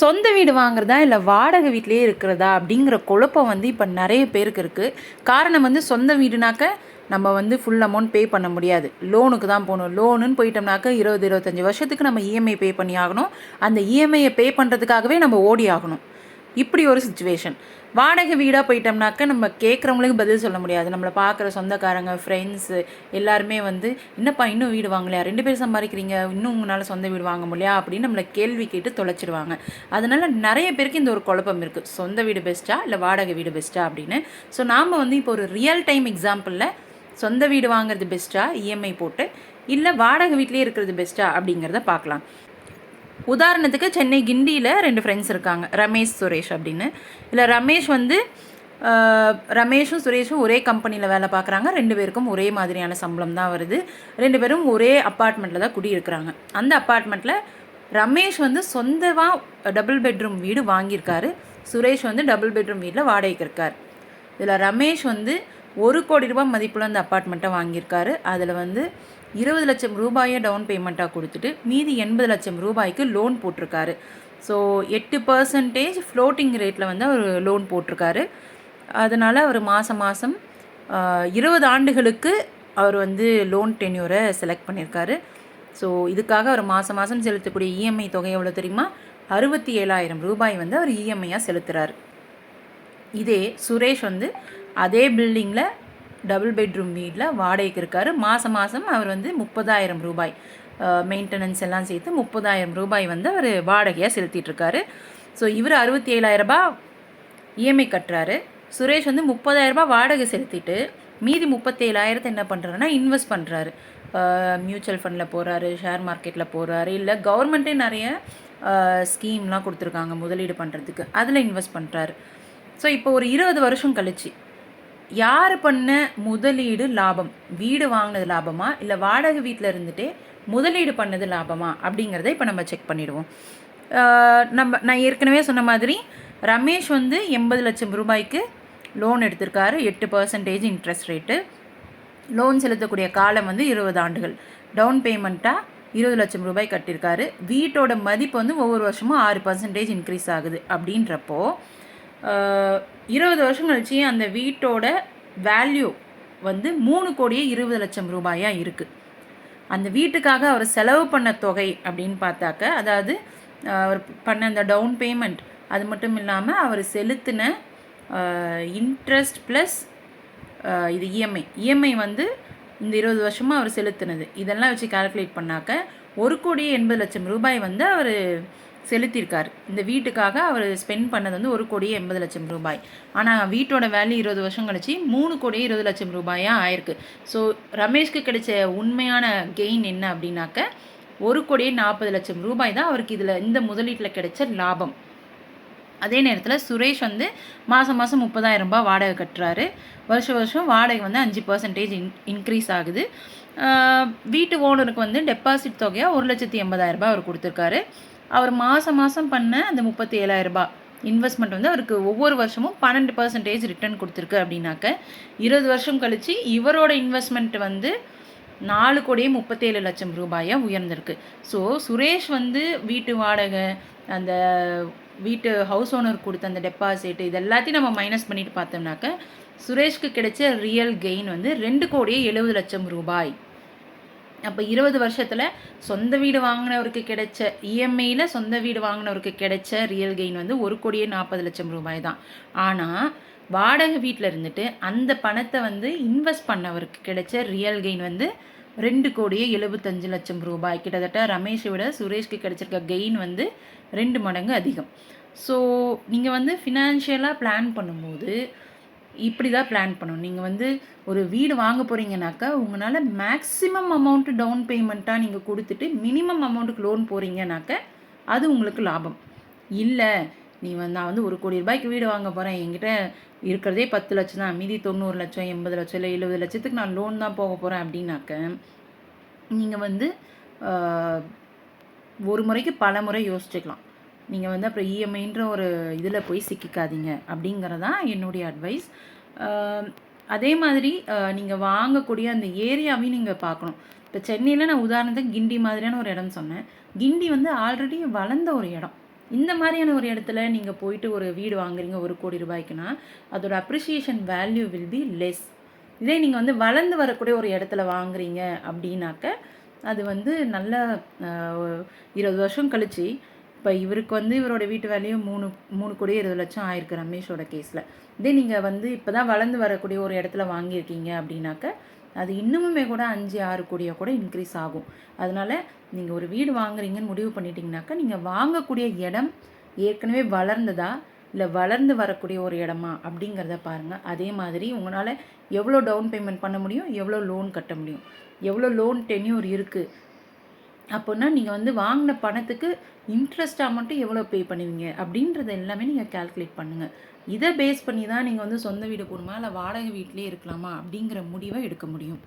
சொந்த வீடு வாங்குறதா இல்லை வாடகை வீட்டிலேயே இருக்கிறதா அப்படிங்கிற குழப்பம் வந்து இப்போ நிறைய பேருக்கு இருக்குது காரணம் வந்து சொந்த வீடுனாக்க நம்ம வந்து ஃபுல் அமௌண்ட் பே பண்ண முடியாது. லோனுக்கு தான் போகணும். லோனுன்னு போயிட்டோம்னாக்க இருபது இருபத்தஞ்சி வருஷத்துக்கு நம்ம இஎம்ஐ பே பண்ணி ஆகணும். அந்த இஎம்ஐயை பே பண்ணுறதுக்காகவே நம்ம ஓடி ஆகணும். இப்படி ஒரு சுச்சுவேஷன் வாடகை வீடாக போயிட்டோம்னாக்க நம்ம கேட்குறவங்களுக்கு பதில் சொல்ல முடியாது. நம்மளை பார்க்குற சொந்தக்காரங்க ஃப்ரெண்ட்ஸு எல்லாருமே வந்து என்னப்பா இன்னும் வீடு வாங்கலையா? ரெண்டு பேர் சம்பாதிக்கிறீங்க. இன்னும் உங்களால் சொந்த வீடு வாங்க முடியலையா? அப்படின்னு நம்மளை கேள்வி கேட்டு தொலைச்சிடுவாங்க அதனால் நிறைய பேருக்கு இந்த ஒரு குழப்பம் இருக்குது சொந்த வீடு பெஸ்ட்டா இல்லை வாடகை வீடு பெஸ்ட்டா அப்படின்னு. ஸோ நாம் வந்து இப்போ ஒரு ரியல் டைம் எக்ஸாம்பிளில் சொந்த வீடு வாங்குறது பெஸ்ட்டா இஎம்ஐ போட்டு இல்லை வாடகை வீட்லேயே இருக்கிறது பெஸ்ட்டா அப்படிங்கிறத பார்க்கலாம் உதாரணத்துக்கு சென்னை கிண்டியில் ரெண்டு ஃப்ரெண்ட்ஸ் இருக்காங்க. ரமேஷ் சுரேஷ் அப்படின்னு. இல்லை ரமேஷ் வந்து ரமேஷும் சுரேஷும் ஒரே கம்பெனியில் வேலை பார்க்குறாங்க. ரெண்டு பேருக்கும் ஒரே மாதிரியான சம்பளம் தான் வருது. ரெண்டு பேரும் ஒரே அப்பார்ட்மெண்ட்டில் தான் குடியிருக்கிறாங்க. அந்த அப்பார்ட்மெண்ட்டில் ரமேஷ் வந்து சொந்தமாக டபுள் பெட்ரூம் வீடு வாங்கியிருக்காரு. சுரேஷ் வந்து டபுள் பெட்ரூம் வீட்டில் வாடகைக்கு இருக்கார். இதில் ரமேஷ் வந்து ஒரு கோடி ரூபாய் மதிப்புள்ள அந்த அப்பார்ட்மெண்ட்டை வாங்கியிருக்காரு. அதில் வந்து இருபது லட்சம் ரூபாயை டவுன் பேமெண்ட்டாக கொடுத்துட்டு மீதி எண்பது லட்சம் ரூபாய்க்கு லோன் போட்டிருக்காரு. ஸோ எட்டு பர்சன்டேஜ் ஃப்ளோட்டிங் ரேட்டில் வந்து அவர் லோன் போட்டிருக்காரு. அதனால் அவர் மாதம் மாதம் இருபது ஆண்டுகளுக்கு அவர் வந்து லோன் டென்யூரை செலக்ட் பண்ணியிருக்காரு ஸோ இதுக்காக அவர் மாதம் மாதம் செலுத்தக்கூடிய இஎம்ஐ தொகை எவ்வளோ தெரியுமா? அறுபத்தி ஏழாயிரம் ரூபாய் வந்து அவர் இஎம்ஐயாக செலுத்துகிறார் இதே சுரேஷ் வந்து அதே பில்டிங்கில் டபுள் பெட்ரூம் வீட்டில் வாடகைக்கு இருக்கார். மாதம் மாதம் அவர் வந்து முப்பதாயிரம் ரூபாய் மெயின்டெனன்ஸ் எல்லாம் சேர்த்து முப்பதாயிரம் ரூபாய் வந்து அவர் வாடகையாக செலுத்திட்டுருக்காரு. ஸோ இவர் அறுபத்தி ஏழாயிரரூபா ரூபாய் இஎம்ஐ கட்டுறாரு. சுரேஷ் வந்து முப்பதாயிரரூபா வாடகை செலுத்திட்டு மீதி முப்பத்தேழாயிரத்தை என்ன பண்ணுறாருன்னா இன்வெஸ்ட் பண்ணுறாரு மியூச்சுவல் ஃபண்டில் போகிறாரு ஷேர் மார்க்கெட்டில் போகிறாரு இல்லை கவர்மெண்ட்டே நிறைய ஸ்கீம்லாம் கொடுத்துருக்காங்க முதலீடு பண்ணுறதுக்கு அதில் இன்வெஸ்ட் பண்ணுறாரு ஸோ இப்போ ஒரு இருபது வருஷம் கழிச்சு யார் பண்ண முதலீடு லாபம்? வீடு வாங்கினது லாபமா? இல்லை வாடகை வீட்டில் இருந்துட்டே முதலீடு பண்ணது லாபமா? அப்படிங்கிறத இப்போ நம்ம செக் பண்ணிடுவோம். நம்ம நான் ஏற்கனவே சொன்ன மாதிரி ரமேஷ் வந்து எண்பது லட்சம் ரூபாய்க்கு லோன் எடுத்திருக்காரு. எட்டு பர்சன்டேஜ் இன்ட்ரெஸ்ட் ரேட்டு லோன் செலுத்தக்கூடிய காலம் வந்து இருபது ஆண்டுகள். டவுன் பேமெண்ட்டாக இருபது லட்சம் ரூபாய் கட்டியிருக்காரு. வீட்டோட மதிப்பு வந்து ஒவ்வொரு வருஷமும் ஆறு பர்சன்டேஜ் இன்க்ரீஸ் ஆகுது. அப்படின்றப்போ இருபது வருஷம் கழிச்சு அந்த வீட்டோட வேல்யூ வந்து மூணு கோடியே இருபது லட்சம் ரூபாயாக இருக்குது அந்த வீட்டுக்காக அவர் செலவு பண்ண தொகை அப்படின்னு பார்த்தாக்க அதாவது அவர் பண்ண அந்த டவுன் பேமெண்ட் அது மட்டும் இல்லாமல் அவர் செலுத்தின இன்ட்ரெஸ்ட் ப்ளஸ் இது இஎம்ஐ இஎம்ஐ வந்து இந்த இருபது வருஷமாக அவர் செலுத்தினது. இதெல்லாம் வச்சு கால்குலேட் பண்ணாக்க ஒரு கோடி எண்பது லட்சம் ரூபாய் வந்து அவர் செலுத்தியிருக்கார். இந்த வீட்டுக்காக அவர் ஸ்பெண்ட் பண்ணது வந்து ஒரு கோடியே எண்பது லட்சம் ரூபாய். ஆனால் வீட்டோட வேல்யூ இருபது வருஷம் கழிச்சு மூணு கோடியே இருபது லட்சம் ரூபாயாக ஆயிருக்கு. ஸோ ரமேஷ்க்கு கிடைச்ச உண்மையான கெயின் என்ன அப்படின்னாக்க ஒரு கோடியே நாற்பது லட்சம் ரூபாய் தான் அவருக்கு இதில் இந்த முதலீட்டில் கிடைச்ச லாபம். அதே நேரத்தில் சுரேஷ் வந்து மாதம் மாதம் முப்பதாயிரம் ரூபாய் வாடகை கட்டுறாரு. வருஷம் வருஷம் வாடகை வந்து அஞ்சு பர்சன்டேஜ் இன் இன்க்ரீஸ் ஆகுது. வீட்டு ஓனருக்கு வந்து டெபாசிட் தொகையாக ஒரு லட்சத்தி எண்பதாயிரம் ரூபாய் அவர் கொடுத்துருக்காரு. அவர் மாதம் மாதம் பண்ண அந்த முப்பத்தி ஏழாயிரம் ரூபாய் இன்வெஸ்ட்மெண்ட் வந்து அவருக்கு ஒவ்வொரு வருஷமும் பன்னெண்டு பர்சன்டேஜ் ரிட்டர்ன் கொடுத்துருக்கு அப்படின்னாக்க இருபது வருஷம் கழித்து இவரோட இன்வெஸ்ட்மெண்ட் வந்து நாலு கோடியே முப்பத்தேழு லட்சம் ரூபாயாக உயர்ந்திருக்கு. ஸோ சுரேஷ் வந்து வீட்டு வாடகை அந்த வீட்டு ஹவுஸ் ஓனர் கொடுத்த அந்த டெபாசிட் இது எல்லாத்தையும் நம்ம மைனஸ் பண்ணிட்டு பார்த்தோம்னாக்க சுரேஷ்க்கு கிடைச்ச ரியல் கெயின் வந்து ரெண்டு கோடியே எழுபது லட்சம் ரூபாய். அப்போ இருபது வருஷத்தில் சொந்த வீடு வாங்கினவருக்கு கிடைச்ச இஎம்ஐயில் சொந்த வீடு வாங்கினவருக்கு கிடைச்ச ரியல் கெயின் வந்து ஒரு கோடியே நாற்பது லட்சம் ரூபாய் தான். ஆனால் வாடகை வீட்டில் இருந்துட்டு அந்த பணத்தை வந்து இன்வெஸ்ட் பண்ணவருக்கு கிடைச்ச ரியல் கெயின் வந்து ரெண்டு கோடியே எழுபத்தஞ்சு லட்சம் ரூபாய். கிட்டத்தட்ட ரமேஷை விட சுரேஷ்க்கு கிடைச்சிருக்க கெயின் வந்து ரெண்டு மடங்கு அதிகம். ஸோ நீங்கள் வந்து ஃபினான்ஷியலாக பிளான் பண்ணும்போது இப்படி தான் பிளான் பண்ணணும். நீங்கள் வந்து ஒரு வீடு வாங்க போகிறீங்கனாக்கா உங்களால் மேக்ஸிமம் அமௌண்ட்டு டவுன் பேமெண்ட்டாக நீங்கள் கொடுத்துட்டு மினிமம் அமௌண்ட்டுக்கு லோன் போகிறீங்கனாக்க அது உங்களுக்கு லாபம். இல்லை நீ வந்து நான் வந்து ஒரு கோடி ரூபாய்க்கு வீடு வாங்க போகிறேன் என்கிட்ட இருக்கிறதே பத்து லட்சம் தான். மீதி தொண்ணூறு லட்சம் எண்பது லட்சம் இல்லை எழுபது லட்சத்துக்கு நான் லோன் தான் போக போகிறேன் அப்படின்னாக்க நீங்கள் வந்து ஒரு முறைக்கு பல முறை யோசிச்சுக்கலாம். நீங்கள் வந்து அப்புறம் இஎம்ஐன்ற ஒரு இதில் போய் சிக்கிக்காதீங்க. அப்படிங்கிறதான் என்னுடைய அட்வைஸ் அதே மாதிரி நீங்கள் வாங்கக்கூடிய அந்த ஏரியாவையும் நீங்கள் பார்க்கணும். இப்போ சென்னையில் நான் உதாரணத்துக்கு கிண்டி மாதிரியான ஒரு இடம் சொன்னேன். கிண்டி வந்து ஆல்ரெடி வளர்ந்த ஒரு இடம். இந்த மாதிரியான ஒரு இடத்துல நீங்கள் போயிட்டு ஒரு வீடு வாங்குறீங்க ஒரு கோடி ரூபாய்க்குன்னா அதோட appreciation value will be less இதே நீங்கள் வந்து வளர்ந்து வரக்கூடிய ஒரு இடத்துல வாங்குறீங்க அப்படின்னாக்க அது வந்து நல்ல இருபது வருஷம் கழிச்சு இப்போ இவருக்கு வந்து இவரோட வீட்டு வேலையும் மூணு மூணு கோடி இருபது லட்சம் ஆயிருக்கு ரமேஷோட கேஸில் இதே நீங்கள் வந்து இப்போ தான் வளர்ந்து வரக்கூடிய ஒரு இடத்துல வாங்கியிருக்கீங்க அப்படின்னாக்க அது இன்னுமுமே கூட அஞ்சு ஆறு கோடியாக கூட இன்க்ரீஸ் ஆகும். அதனால் நீங்கள் ஒரு வீடு வாங்குறீங்கன்னு முடிவு பண்ணிட்டீங்கனாக்கா நீங்கள் வாங்கக்கூடிய இடம் ஏற்கனவே வளர்ந்ததா இல்லை வளர்ந்து வரக்கூடிய ஒரு இடமா அப்படிங்கிறத பாருங்கள் அதே மாதிரி உங்களால் எவ்வளோ டவுன் பேமெண்ட் பண்ண முடியும் எவ்வளோ லோன் கட்ட முடியும். எவ்வளோ லோன் டென்யூர் இருக்குது அப்போனா நீங்கள் வந்து வாங்கின பணத்துக்கு இன்ட்ரெஸ்ட்டாக மட்டும் எவ்வளோ பே பண்ணுவீங்க? அப்படின்றத எல்லாமே நீங்கள் கால்குலேட் பண்ணுங்கள் இதை பேஸ் பண்ணி தான் நீங்கள் வந்து சொந்த வீடு போகணுமா இல்லை வாடகை வீட்டிலே இருக்கலாமா? அப்படிங்கிற முடிவை எடுக்க முடியும்.